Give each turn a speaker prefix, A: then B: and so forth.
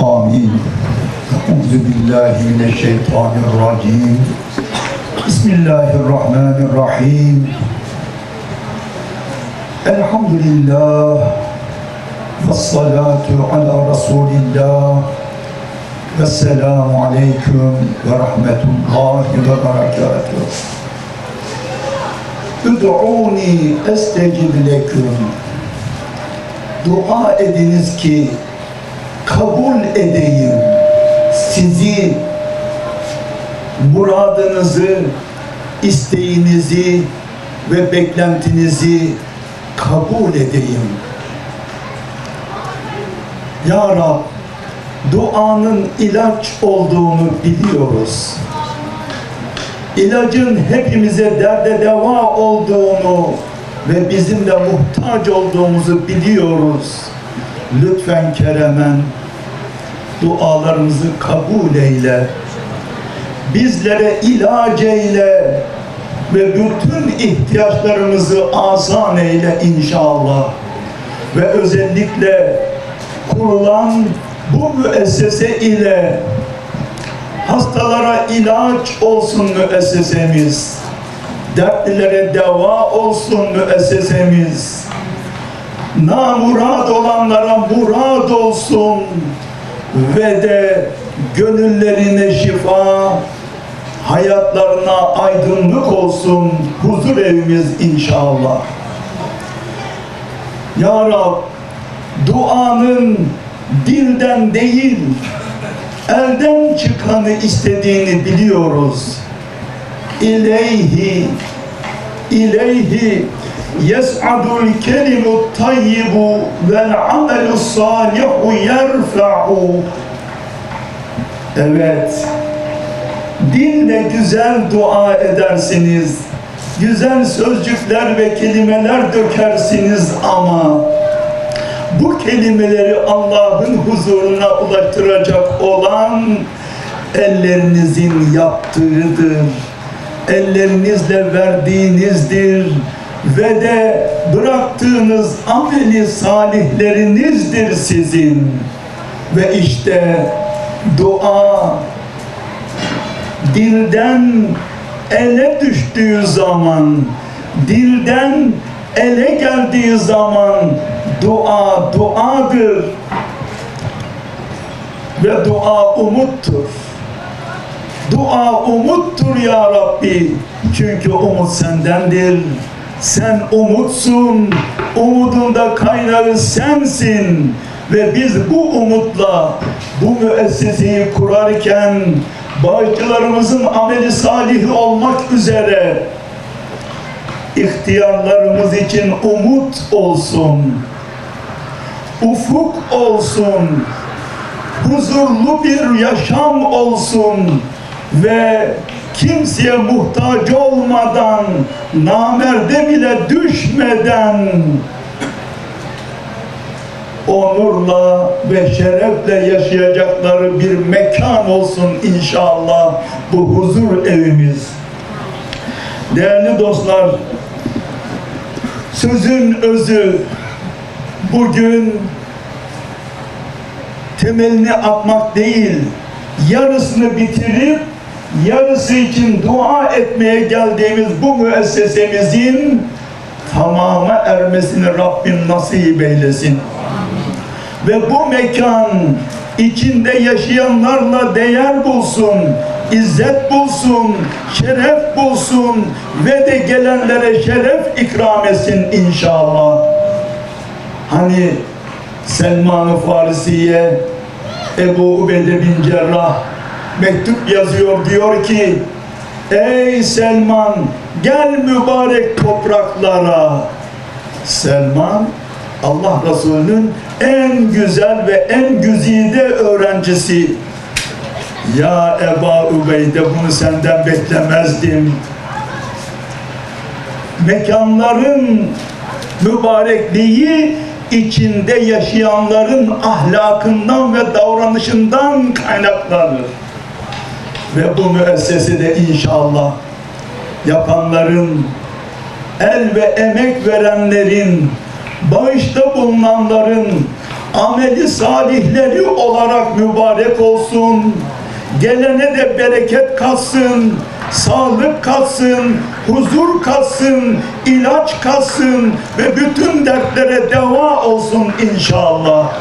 A: آمين أعوذ بالله من الشيطان الرجيم بسم الله الرحمن الرحيم الحمد لله والصلاة على رسول الله والسلام عليكم ورحمة الله وبركاته ادعوني استجب لكم dua ediniz ki kabul edeyim. Sizi muradınızı isteğinizi ve beklentinizi kabul edeyim. Ya Rab duanın ilaç olduğunu biliyoruz. İlacın hepimize derde deva olduğunu ve bizim de muhtaç olduğumuzu biliyoruz. Lütfen keremen dualarımızı kabul eyle. Bizlere ilaç eyle ve bütün ihtiyaçlarımızı asan eyle inşallah. Ve özellikle kurulan bu müessese ile hastalara ilaç olsun müessesemiz dertlilere deva olsun müessesemiz. Namurad olanlara murad olsun ve de gönüllerine şifa, hayatlarına aydınlık olsun huzur evimiz inşallah. Ya Rab, duanın dilden değil, elden çıkanı istediğini biliyoruz ileyhi ileyhi kelimu tayyibu vel amelu salihu yerfa'u. Evet. Dille güzel dua edersiniz. Güzel sözcükler ve kelimeler dökersiniz ama bu kelimeleri Allah'ın huzuruna ulaştıracak olan ellerinizin yaptığıdır. Ellerinizle verdiğinizdir ve de bıraktığınız ameli salihlerinizdir sizin. Ve işte dua dilden ele düştüğü zaman, dilden ele geldiği zaman dua duadır ve dua umuttur. Dua umuttur ya Rabbi. Çünkü umut sendendir. Sen umutsun. Umudun da kaynağı sensin. Ve biz bu umutla bu müesseseyi kurarken bağışçılarımızın ameli salih olmak üzere ihtiyarlarımız için umut olsun. Ufuk olsun. Huzurlu bir yaşam olsun ve kimseye muhtaç olmadan, namerde bile düşmeden onurla ve şerefle yaşayacakları bir mekan olsun inşallah bu huzur evimiz. Değerli dostlar, sözün özü bugün temelini atmak değil, yarısını bitirip yarısı için dua etmeye geldiğimiz bu müessesemizin tamama ermesini Rabbim nasip eylesin. Ve bu mekan içinde yaşayanlarla değer bulsun, izzet bulsun, şeref bulsun ve de gelenlere şeref ikram etsin inşallah. Hani Selman-ı Farisi'ye Ebu Ubeyde bin Cerrah mektup yazıyor diyor ki Ey Selman gel mübarek topraklara. Selman Allah Resulü'nün en güzel ve en güzide öğrencisi. Ya Eba Ubeyde bunu senden beklemezdim. Mekanların mübarekliği içinde yaşayanların ahlakından ve davranışından kaynaklanır. Ve bu müessesede inşallah yapanların, el ve emek verenlerin, bağışta bulunanların, ameli salihleri olarak mübarek olsun. Gelene de bereket katsın, sağlık katsın, huzur katsın, ilaç katsın ve bütün dertlere deva olsun inşallah.